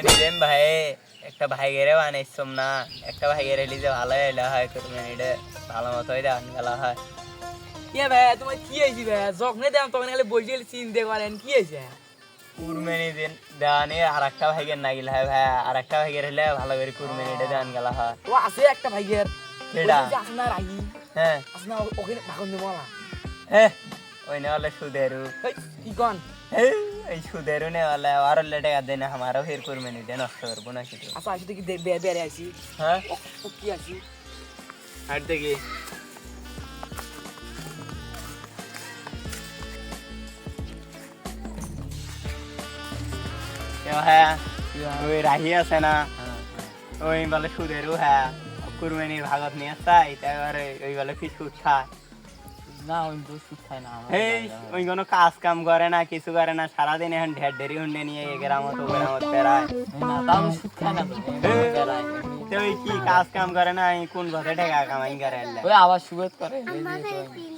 কুরবানি দেন ভাই একটা ভাইগেরে বানাইছম না একটা ভাইগেরে হলে যে ভালো এলা হয় কুরবানিটা ভালো মতো হয়ে দেওয়ান গেলা হয়। ইয়ে ভাই তোমার কি হয়েছি ভাই? যখন দেন তখন খালি বসে চিনতে করেন কি হয়েছে? কুরবানি দেন দেওয়ানি আর একটা ভাইগের না গেলে হয় ভাই আর একটা ভাইগের হলে ভালো করে কুরবানিটা দেওয়ান গেলা হয়। ও আছে একটা ভাইয়ের কেডা? আপনার রাগি? হ্যাঁ। আপনার ওখানে ভাগন দেবো হ্যাঁ ওই নেওয়ালে সুদেরু। হেই, কি কন? এই এই সুদেরু নেওয়ালে আর দেন আমারও ফের কুরবানিটা নষ্ট করব না কিছু আচ্ছা আসি বে- বে- বেড়ে আসি হ্যাঁ কি আছি হাট দেখি হ্যাঁ ওই রাহি আছে না ওই বলে সুদেরও হ্যাঁ কুরবানির ভাগত নিয়ে চাই তারপরে ওই বলে ফিসফুস খায় না ওই খায় না এই ওই কোনো কাজ কাম করে না কিছু করে না সারাদিন এখন ঢের ঢেরি হুন্ডে নিয়ে এ গ্রামত ও গ্রামত বেড়ায়। না তাও সুদ খায় না তো তো ওই কি কাজ কাম করে না কোন পথে ঢেকা কামাই করে? ওই আবার সুগত করে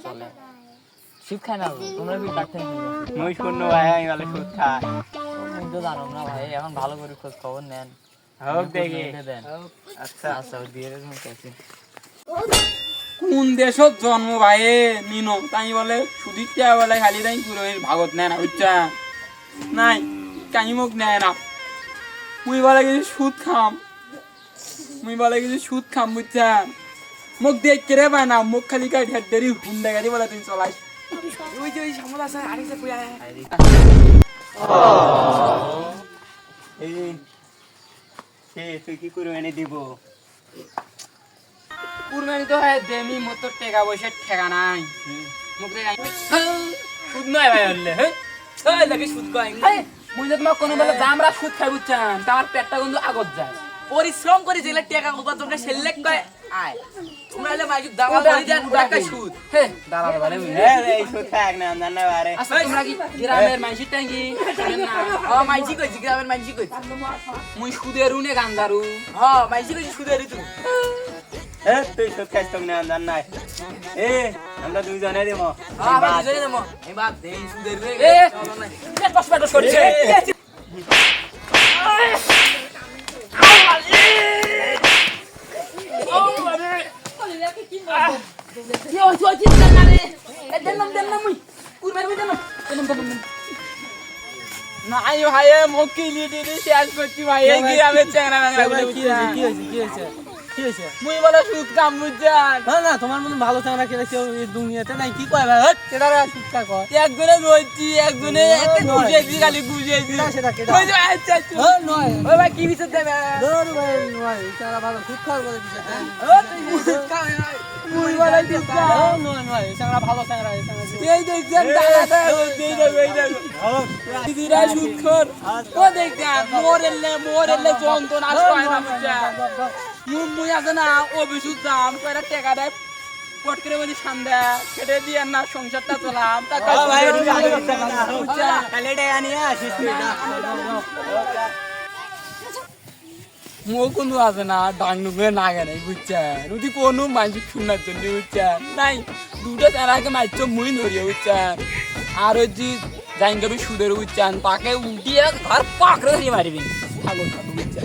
চলে। সুদ খায় না তোমরা কি ডাক্তার মুই শূন্য ভাই আমি বলে সুদ খায় তো জানো না ভাই এখন ভালো করে খোঁজ খবর নেন। হোক দেখি। আচ্ছা। আচ্ছা দিয়ে কোন দেশত জন্ম ভাইয়ে নিনো তাই বলে সুদিত টিয়া বলে খালি তাই পুরো ভাগত নেয় না বুঝছা নাই কাই মোক নেয় না। মুই বলে কিছু সুদ খাম? মুই বলে কিছু সুদ খাম বুঝছা মোক দেখ কেড়ে পায় না? মোক খালি কাই ঢের দেরি হুন্ডা গাড়ি বলে তুই চলাই। ওই যে আছে এই সে তুই কি কুরবানি দিব? কুরবানি তো হয় দেমি মতো টেকা পয়সা ঠেকা নাই। মোক দেখ সুদ নয় ভাই হলে হ্যাঁ? লাগে সুদ কয় মুই যদি কোনো বেলা দামরা সুদ খাই পেটটা কিন্তু আগত যায়। পরিশ্রম করে যেগুলা টাকা কোপা তোমরা সেলেক্ট কয় আয়। তোমরা হলে করে দেন ওটা একটা ওটা কি? সুদ। হে দাঁড়াও বলে এই সুদ খায় না জান না বারে আচ্ছা তোমরা কি গ্রামের মাইসির টাঙ্গি? ও মাইজি কইছি গ্রামের মাইজি কইছি মুই সুদের উনে গান্দারু হ মাইজি কইছি সুদের তুমি এ তুই সুদ খাইছ তো না জান নাই। এ আমরা দুইজনে দিব হ্যাঁ আমরা দুজনে দেবো এবার দেই সুদের রে। এ করছে কি লিডি শেষ করছি ভাই। এই গ্রামের ম্যাংরা কি হইছে কি হইছে কি হইছে মুই বলে সুদ কাম বুঝছেন না না তোমার মতন ভালো চাংরা কেলে কেউ এই দুনিয়াতে নাই কি কয় ভাই? কয়? একজনে রয়েছি একজনে একটা নয়। খালি গুজিয়েছি সেটা কেডা? ওই যে আচ্ছা আচ্ছা হ্যাঁ নয়। ওই ভাই কি বিচার দেবে? ধর ভাই নয়। চাংরা ভালো সুদ খাওয়ার বলে দিছে ও তুই সুদ খাও মুই বলে সুদ খাও নয় নয় চাংরা ভালো চাংরা এই দেখছেন দাদা এই দেখো এই দেখো দিদিরা সুখর ও দেখছেন মোরেলে মোরেলে যন্ত্রণা হয় না বুঝছেন মুই আছে না অভিষুক কয়টা টাকা দেয় পট করে বলি সান্দা দিয়ে না সংসারটা চলাম তা মুখ কোনো আছে না ডাং ডুবে না গেলে বুঝছেন কোনো মানুষ শোনার জন্য বুঝছেন নাই দুটো তারাকে মারছ মুই ধরিয়ে বুঝছেন আর ওই যে জাইন কবি সুদের বুঝছেন তাকে উঠিয়ে ঘর পাকড়ে ধরিয়ে মারিবি। ঠাকুর বুঝছেন